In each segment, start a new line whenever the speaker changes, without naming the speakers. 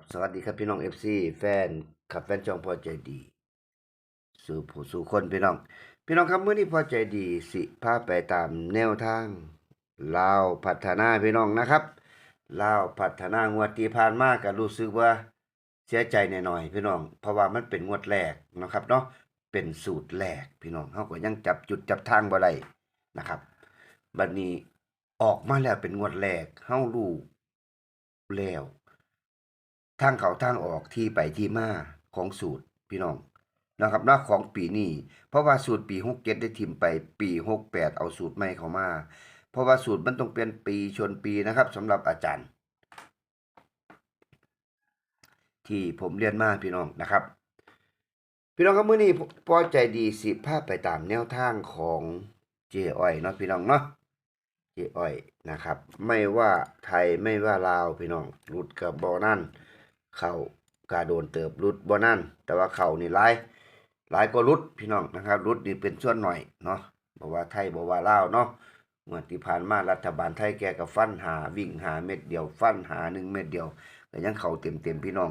ครับสวัสดีครับพี่น้อง FC แฟนครับแฟนจองพอใจดี สู่ผู้สู่คนพี่น้อง พี่น้องครับเมื่อนี้พอใจดีสิพาไปตามแนวทางลาวพัฒนาพี่น้องนะครับลาวพัฒนางวดที่ผ่านมาก็รู้สึกว่าเสียใจหน่อยๆพี่น้อง เพราะว่ามันเป็นงวดแรกนะครับเนาะเป็นสูตรแรกพี่น้องเฮาก็ยังจับจุดจับทางบ่ได้นะครับบัดนี้ออกมาแล้วเป็นงวดแรกเฮารู้แล้ว ทางเขาทางออกที่ไปที่มาของสูตรพี่น้องนะครับนาะของปีนี้เพราะว่าสูตรปี67ได้ทิมไปปี68เอาสูตรใหม่เข้ามา เพราะว่าสูตรมันต้องเปลี่ยนปีชนปีนะครับสำหรับอาจารย์ ที่ผมเรียนมาพี่น้องนะครับ พี่น้องครับมื้อนี้พอใจดีสิพาพไปตามแนวทางของเจอ้อยเนาะพี่น้องเนาะเจอ้อยนะครับ ไม่ว่าไทยไม่ว่าลาวพี่น้องหลุดกับบอนั่น เขากาโดนเติบรุดบ่นั่นแต่ว่าเขานี่หลายหลายก็รุดพี่น้องนะครับรุดนี่เป็นส่วนหน่อยเนาะบอกว่าไทยบอกว่าลาวเนาะเมื่อที่ผ่านมารัฐบาลไทยแกก็ฟันหาวิ่งหาเม็ดเดียว ฟันหาหนึ่งเม็ดเดียวก็ยังเข่าเต็มเต็มพี่น้อง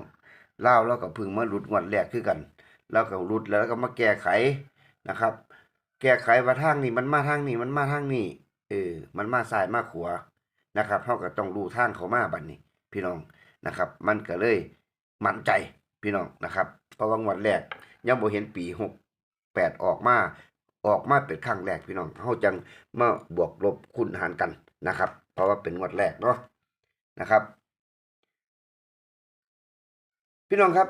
เล่าแล้วก็พึ่งมารุดงวดแรกคือกัน แล้วก็รุดแล้วก็มาแก้ไขนะครับ แก้ไขว่าทางนี้มันมาทางนี้มันมาทางนี้เออ มันมาซ้ายมาขวานะครับเฮาก็ต้องรู้ทางเขามาบัดนี้ พี่น้อง นะครับ มันก็เลยมั่นใจพี่น้องนะครับ เพราะว่างวดแรกยังบ่เห็นปีหกแปดออกมาออกมาเป็นครั้งแรกพี่น้องเฮาจังมาบวกลบคูณหารกันนะครับ เพราะว่าเป็นงวดแรกเนาะนะครับ พี่น้องครับ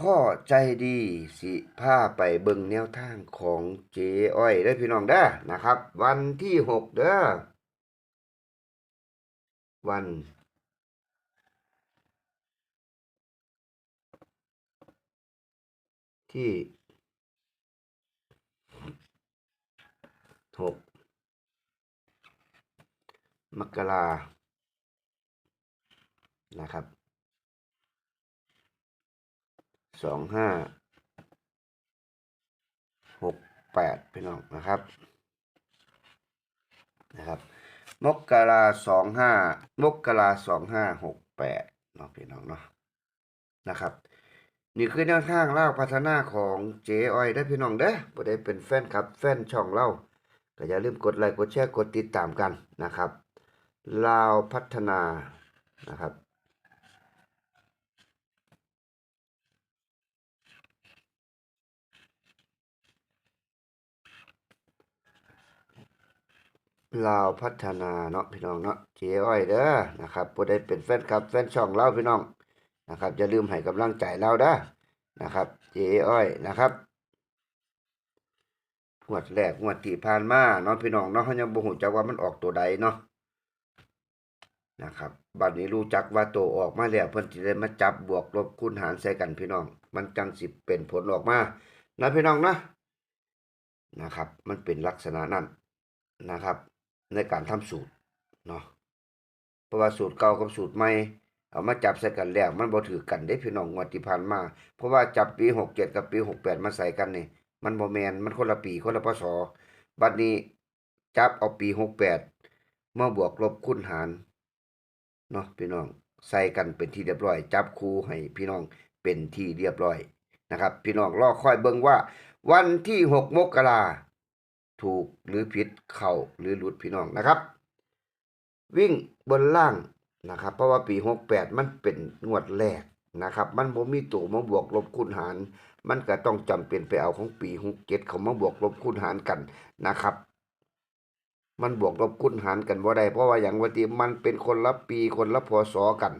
พ่อใจดีสิพาไปเบิงแนวทางของเจ๊อ้อยเด้พี่น้องเด้นะครับ วันที่หกเด้อวัน ที่หกมกรานะครับสองห้าหกแปดพี่น้องนะครับนะครับมกราสองห้ามกราสองห้าหกแปดเนาะพี่น้องเนาะนะครับ นี่คือแนวทางเล่าพัฒนาของเจ๊อ้อยได้พี่น้องเด้อบ่ได้เป็นแฟนคลับแฟนช่องเล่าก็อย่าลืมกดไลค์กดแชร์กดติดตามกันนะครับลาวพัฒนานะครับลาวพัฒนาเนาะพี่น้องเนาะเจ๊อ้อยเด้อนะครับผู้ใดเป็นแฟนคลับแฟนช่องเล่าพี่น้อง นะครับอย่าลืมให้กำลังใจเราด้นะครับเจอ้อยนะครับงวดแรกงวดที่ผ่านมาเนาะพี่น้องเนาะเขายังบ่ฮู้จักว่ามันออกตัวใดเนาะนะครับบัดนี้รู้จักว่าตัวออกมาแล้วเพิ่นสิได้มาจับบวกลบคูณหารใส่กันพี่น้อง มันจังสิเป็นผลออกมานะพี่น้องนะนะครับ มันเป็นลักษณะนั้นนะครับ ในการทำสูตรเนาะเพราะว่าสูตรเก่ากับสูตรใหม่ เอามาจับใส่กันแล้วมันบ่ถือกันได้พี่น้องงวดที่ผ่านมา เพราะว่าจับปี67กับปี68มาใส่กันนี่มันบ่แมนมันคนละปีคนละพศบัดนี้จับเอาปี68มาบวกลบคูณหารเนาะพี่น้องใส่กันเป็นที่เรียบร้อย จับคู่ให้พี่น้องเป็นที่เรียบร้อยนะครับ พี่น้องรอคอยเบิ่งว่า วันที่6มกราถูกหรือผิดเข้าหรือหลุดพี่น้องนะครับ วิ่งบนล่าง นะครับ เพราะว่าปี68มันเป็นงวดแรกนะครับ มันบ่มีตัวมาบวกลบคูณหาร มันก็ต้องจำเป็นไปเอาของปี67เขามาบวกลบคูณหารกันนะครับ มันบวกลบคูณหารกันบ่าได้เพราะว่าอย่างว่าที่มันเป็นคนละปีคนละพศกัน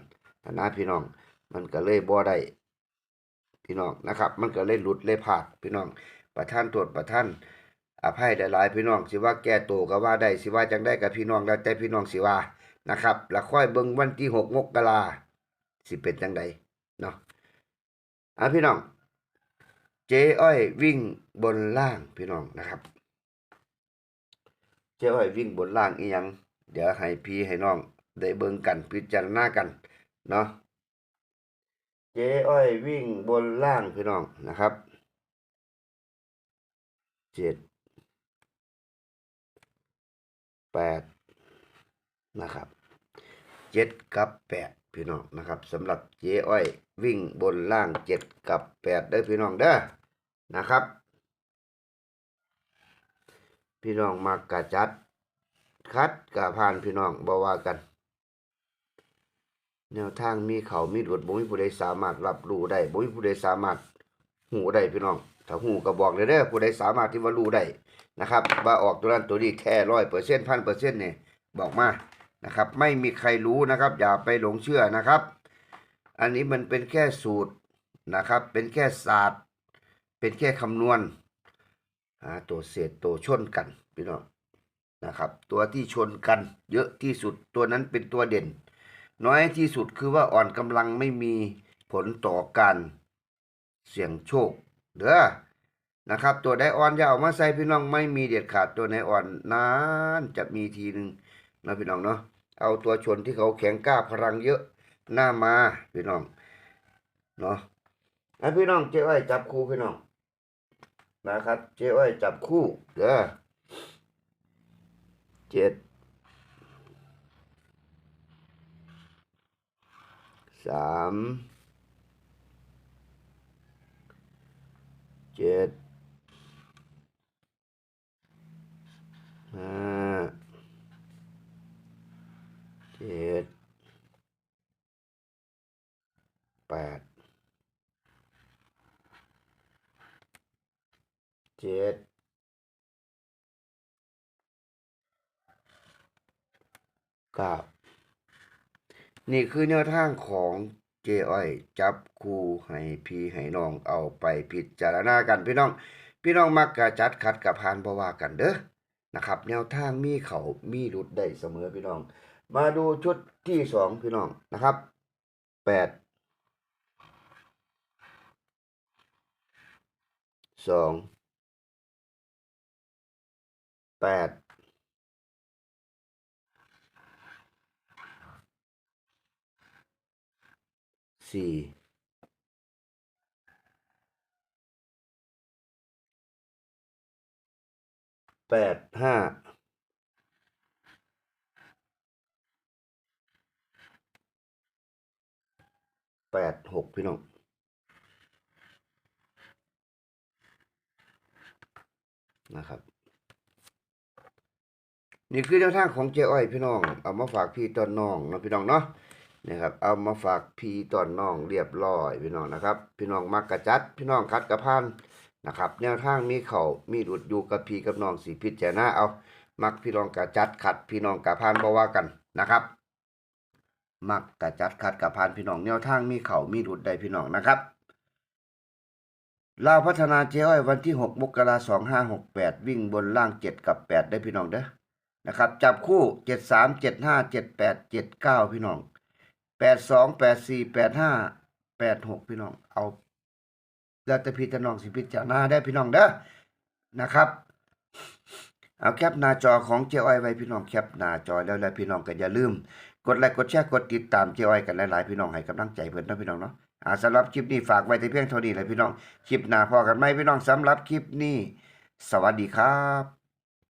นะพี่น้อง มันก็เลยบ่ได้พี่น้องนะครับ มันก็เลยหลุดเลยพลาดพี่น้อง ประท่านตรวจประท่านอภัยหลายๆพี่น้องสิว่าแก้ตัวก็ว่าได้สิว่าจังได้กับพี่น้องแล้วแต่พี่น้องสิว่า นะครับแล้วค่อยเบิ่งวันที่6มกราสิเป็นจังไดเนาะอะพี่น้อง เจ๊อ้อยวิ่งบนล่างพี่น้องนะครับ เจ๊อ้อยวิ่งบนล่างอีหยัง เดี๋ยวให้พี่ให้น้องได้เบิ่งกันพิจารณากันเนาะเจ๊อ้อยวิ่งบนล่างพี่น้องนะครับเจ็ดแปด นะครับเจ็ดกับแปดพี่น้องนะครับสำหรับเจ๊อ้อยวิ่งบนล่างเจ็ดกับแปดเด้อพี่น้องเด้อนะครับ พี่น้องมากกะจัด คัดกะผ่านพี่น้องบ่ว่ากัน แนวทางมีเขามีดวดบ่มีผู้ใดสามารถรับรู้ได้บ่มีผู้ใดสามารถหูได้พี่น้องถ้าหูก็บอกเลยเด้อผู้ใดสามารถที่ว่ารู้ได้นะครับว่าออกตัวนั้นตัวนี้แค่ร้อยเปอร์เซ็นต์พันเปอร์เซ็นต์เนี่ยบอกมา นะครับ ไม่มีใครรู้นะครับ อย่าไปหลงเชื่อนะครับ อันนี้มันเป็นแค่สูตรนะครับ เป็นแค่ศาสตร์ เป็นแค่คำนวณหาตัวเศษตัวชนกันพี่น้องนะครับ ตัวที่ชนกัน เยอะที่สุดตัวนั้นเป็นตัวเด่น น้อยที่สุดคือว่าอ่อนกำลังไม่มีผลต่อการเสี่ยงโชคเด้อนะครับ ตัวไดอ่อนอย่าเอามาใส่พี่น้องไม่มีเด็ดขาดตัวไหนอ่อนนั้นจะมีทีหนึ่ง นะพี่น้องเนาะเอาตัวชนที่เขาแข็งกล้าพลังเยอะหน้ามาพี่น้องเนาะไอ้พี่น้องเจ้อ้อยจับคู่พี่น้องนะครับ เจ้อ้อยจับคู่เด้อเจ็ดสามเจ็ดห้าเจ็ด แปดเจ็ดเก้านี่คือแนวทางของเจอ้อย จับคู่ให้พี่ให้น้องเอาไปพิจารณากันพี่น้อง พี่น้องมักกะจัดขัดกับพานบว่ากันเด้อนะครับ แนวทางมีเขามีหลุดได้เสมอพี่น้อง มาดูชุดที่สองพี่น้องนะครับแปด สองแปดสี่แปดห้าแปดหกพี่น้อง นะครับนี่คือแนวทางของเจ้อ้อยพี่น้อง เอามาฝากพี่ตอนน้องนะพี่น้องเนาะนะครับ เอามาฝากพี่ตอนน้องเรียบร้อยพี่น้องนะครับ พี่น้องมักกระจัด พี่น้องคัดกระพันนะครับ แนวทางมีเขามีหลุดอยู่กับพี่กับน้องสีพิจารณาเอา มักพี่น้องกระจัดขัด พี่น้องกระพันบ่ว่ากันนะครับ มักกระจัดขัดกระพันพี่น้องแนวทางมีเขามีหลุดได้พี่น้องนะครับ ลาวพัฒนาเจ้อ้อยวันที่ 6 มกราสองห้าหกแปดวิ่งบนล่างเจ็ดกับแปดได้พี่น้องเด้อนะครับ จับคู่เจ็ดสามเจ็ดห้าเจ็ดแปดเจ็ดเก้าพี่น้องแปดสองแปดสี่แปดห้าแปดหกพี่น้อง เอาแล้วแต่พี่แต่น้องสิพิจารณาได้พี่น้องเด้อนะครับเอาแคปหน้าจอของเจ้อ้อยไว้พี่น้องแคปหน้าจอแล้วแล้วพี่น้องก็อย่าลืม กดไลค์กดแชร์กดติดตามเจ้อ้อยกันหลายๆพี่น้องให้กำลังใจเพิ่อนนะพี่น้องเนาะ อ่าสำหรับคลิปนี้ฝากไว้แต่เพียงเท่านี้แหละพี่น้อง คลิปหน้าพอกันไหมพี่น้องสำหรับคลิปนี้ สวัสดีครับ